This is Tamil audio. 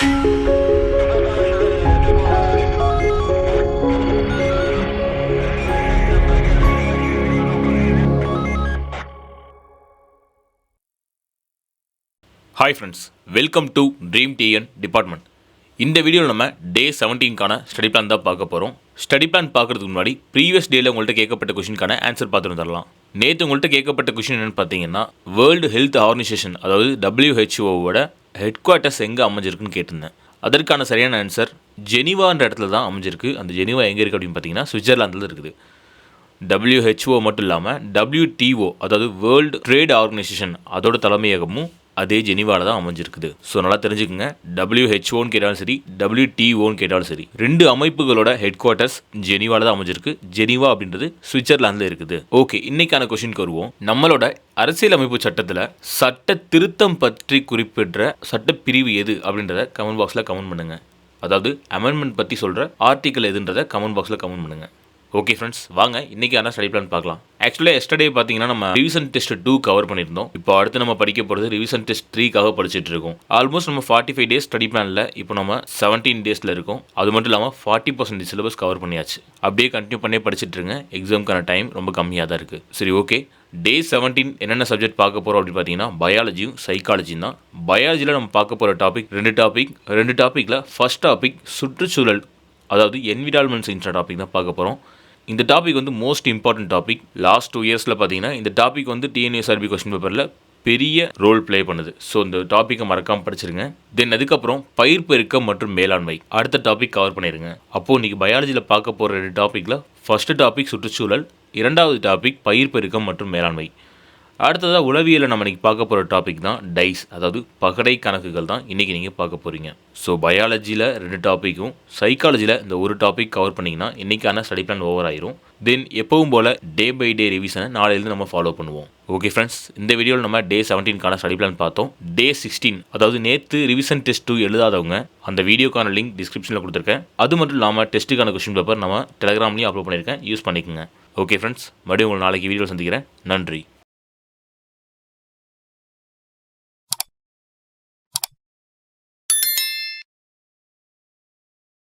Hi friends welcome to dream TN department இந்த வீடியோவில் நம்ம டே செவன்டீன்கான ஸ்டடி பிளான் தான் பார்க்க போகிறோம் ஸ்டடி பிளான் பார்க்குறதுக்கு முன்னாடி ப்ரீவியஸ் டேயில் உங்கள்கிட்ட கேட்கப்பட்ட கொஷினுக்கான ஆன்சர் பார்த்துட்டு தரலாம் நேற்று உங்கள்கிட்ட கேட்கப்பட்ட கொஷின் என்னென்னு பார்த்தீங்கன்னா வேர்ல்டு ஹெல்த் ஆர்கனைசேஷன் அதாவது டபிள்யூஹெச்ஓவோட ஹெட் குவார்ட்டர்ஸ் எங்கே அமைஞ்சிருக்குன்னு கேட்டிருந்தேன். அதற்கான சரியான ஆன்சர் ஜெனிவான்ற இடத்துல தான் அமைஞ்சிருக்கு. அந்த ஜெனிவா எங்கே இருக்குது அப்படின்னு பார்த்தீங்கன்னா சுவிட்சர்லாந்தில் இருக்குது. டபிள்யூஹெச்ஓ மட்டும் இல்லாமல் டபிள்யூடிஓ அதாவது வேர்ல்டு ட்ரேட் ஆர்கனைசேஷன் அதோட தலைமையகமும் அதே ஜெனிவாவில் தான் அமைஞ்சிருக்குது. ஸோ நல்லா தெரிஞ்சுக்கங்க. டபிள்யூஹெச்ஓன்னு கேட்டாலும் சரி டபிள்யூடிஓன்னு கேட்டாலும் சரி ரெண்டு அமைப்புகளோட ஹெட் குவார்ட்டர்ஸ் ஜெனிவாவில் தான் அமைஞ்சிருக்கு. ஜெனிவா அப்படின்றது சுவிட்சர்லாந்தில் இருக்குது. ஓகே இன்னைக்கான கொஷினுக்கு வருவோம். நம்மளோட அரசியலமைப்பு சட்டத்தில் சட்ட திருத்தம் பற்றி குறிப்பிடுற சட்ட பிரிவு எது அப்படின்றத கமெண்ட் பாக்ஸில் கமெண்ட் பண்ணுங்க. அதாவது அமெண்ட்மெண்ட் பற்றி சொல்கிற ஆர்டிக்கல் எதுன்றதை கமெண்ட் பாக்ஸில் கமெண்ட் பண்ணுங்க. ஓகே ஃப்ரெண்ட்ஸ் வாங்க இன்னைக்கான ஸ்டடி பிளான் பார்க்கலாம். ஆக்சுவலாக எஸ்டர்டே பார்த்தீங்கன்னா நம்ம ரிவிஷன் டெஸ்ட் டூ கவர் பண்ணியிருந்தோம். இப்போ அடுத்து நம்ம படிக்க போகிறது ரிவிஷன் டெஸ்ட் த்ரீக்காக படிச்சுட்டு இருக்கோம். ஆல்மோஸ்ட் நம்ம ஃபார்ட்டி ஃபைவ் டேஸ் ஸ்டடி பிளானில் இப்போ நம்ம செவன்டீன் டேஸில் இருக்கும். அது மட்டும் இல்லாமல் ஃபார்ட்டி பர்சன்டேஜ் சிலபஸ் கவர் பண்ணியாச்சு. அப்படியே கண்டினியூ பண்ணி படிச்சுட்டு இருங்க. எக்ஸாமுக்கான டைம் ரொம்ப கம்மியாக தான் இருக்குது சரி ஓகே டே செவன்டீன் என்னென்ன சப்ஜெக்ட் பார்க்க போகிறோம் அப்படின்னு பார்த்தீங்கன்னா பயாலஜியும் சைக்காலஜியும் தான். பயாலஜியில் நம்ம பார்க்க போகிற டாபிக் ரெண்டு டாபிக் ரெண்டு டாப்பிக்கில் ஃபர்ஸ்ட் டாபிக் சுற்றுச்சூழல் அதாவது என்விரான்மெண்ட் சயின்ஸ் டாபிக் தான் பார்க்க போகிறோம் இந்த டாபிக் வந்து most important topic last two இயர்ஸில் பார்த்தீங்கன்னா இந்த டாபிக் வந்து டிஎன்எஸ்ஆர்பி கொஸ்டின் பேப்பரில் பெரிய ரோல் ப்ளே பண்ணுது. ஸோ இந்த டாப்பிக்கை மறக்காமல் படிச்சிருங்க. தென் அதுக்கப்புறம் பயிர் பெருக்கம் மற்றும் மேலாண்மை. அடுத்த டாபிக் கவர் பண்ணிடுங்க அப்போது இன்றைக்கி பயாலஜியில் பார்க்க போகிற ரெண்டு டாப்பிக்கில் ஃபஸ்ட்டு டாபிக் சுற்றுச்சூழல் இரண்டாவது டாபிக் பயிர் பெருக்கம் மற்றும் மேலாண்மை. அடுத்ததாக உளவியலில் நம்ம இன்றைக்கி பார்க்க போகிற டாபிக் தான் டைஸ் அதாவது பகடை கணக்குகள் தான் இன்றைக்கி நீங்கள் பார்க்க போகிறீங்க ஸோ பயாலஜியில் ரெண்டு டாப்பிக்கும் சைக்காலஜியில் இந்த ஒரு டாபிக் கவர் பண்ணிங்கன்னா இன்றைக்கான ஸ்டடி பிளான் ஓவர் ஆயிரும். தென் எப்பவும் போல் டே பை டே ரிவிஷனை நாளையிலேருந்து நம்ம ஃபாலோ பண்ணுவோம். ஓகே ஃப்ரெண்ட்ஸ் இந்த வீடியோவில் நம்ம டே செவன்டீன்கான ஸ்டடி பிளான் பார்த்தோம். டே சிக்ஸ்டீன் அதாவது நேற்று ரிவிஷன் டெஸ்ட் டூ எழுதாதவங்க அந்த வீடியோக்கான லிங்க் டிஸ்கிரிப்ஷனில் கொடுத்துருக்கேன். அது மட்டும் இல்லாமல் டெஸ்ட்டுக்கான கொஸ்டின் பேப்பர் நம்ம டெலகிராம்லேயும் அப்லோட் பண்ணியிருக்கேன். யூஸ் பண்ணிக்கோங்க. ஓகே ஃப்ரெண்ட்ஸ் மறுபடியும் உங்களை நாளைக்கு வீடியோவில் சந்திக்கிறேன். நன்றி.